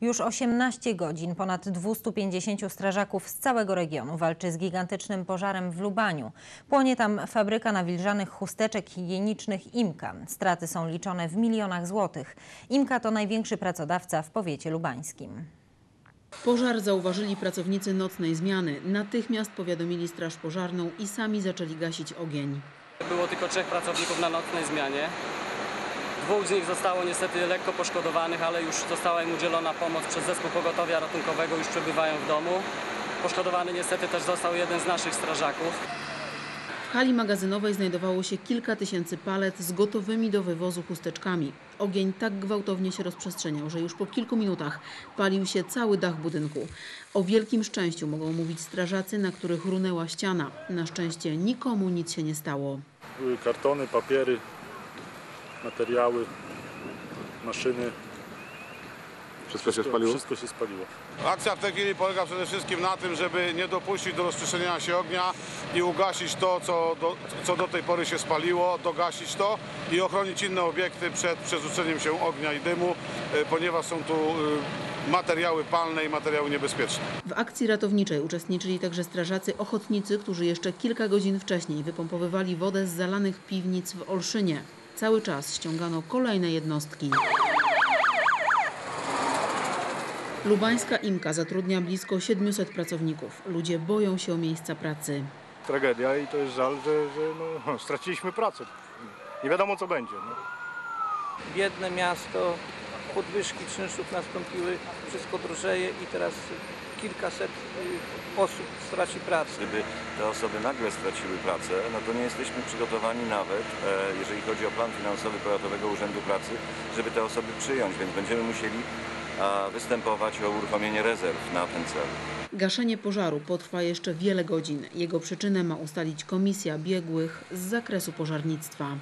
Już 18 godzin ponad 250 strażaków z całego regionu walczy z gigantycznym pożarem w Lubaniu. Płonie tam fabryka nawilżanych chusteczek higienicznych Imka. Straty są liczone w milionach złotych. Imka to największy pracodawca w powiecie lubańskim. Pożar zauważyli pracownicy nocnej zmiany. Natychmiast powiadomili straż pożarną i sami zaczęli gasić ogień. Było tylko trzech pracowników na nocnej zmianie. Dwóch z nich zostało niestety lekko poszkodowanych, ale już została im udzielona pomoc przez zespół pogotowia ratunkowego, już przebywają w domu. Poszkodowany niestety też został jeden z naszych strażaków. W hali magazynowej znajdowało się kilka tysięcy palet z gotowymi do wywozu chusteczkami. Ogień tak gwałtownie się rozprzestrzeniał, że już po kilku minutach palił się cały dach budynku. O wielkim szczęściu mogą mówić strażacy, na których runęła ściana. Na szczęście nikomu nic się nie stało. Były kartony, papiery, materiały, maszyny. Wszystko się spaliło? Wszystko się spaliło. Akcja w tej chwili polega przede wszystkim na tym, żeby nie dopuścić do rozprzestrzeniania się ognia i ugasić to, co do, co do tej pory się spaliło, dogasić to i ochronić inne obiekty przed przerzuceniem się ognia i dymu, e, ponieważ są tu e, materiały palne i materiały niebezpieczne. W akcji ratowniczej uczestniczyli także strażacy ochotnicy, którzy jeszcze kilka godzin wcześniej wypompowywali wodę z zalanych piwnic w Olszynie. Cały czas ściągano kolejne jednostki. Lubańska Imka zatrudnia blisko 700 pracowników. Ludzie boją się o miejsca pracy. Tragedia i to jest żal, że, że no, straciliśmy pracę. Nie wiadomo co będzie. No. biedne miasto, podwyżki czynszów nastąpiły, wszystko drożeje i teraz kilkaset y, osób straci pracę. Gdyby te osoby nagle straciły pracę, no to nie jesteśmy przygotowani nawet, e, jeżeli chodzi o plan finansowy Powiatowego Urzędu Pracy, żeby te osoby przyjąć, więc będziemy musieli występować o uruchomienie rezerw na ten cel. Gaszenie pożaru potrwa jeszcze wiele godzin. Jego przyczynę ma ustalić komisja biegłych z zakresu pożarnictwa.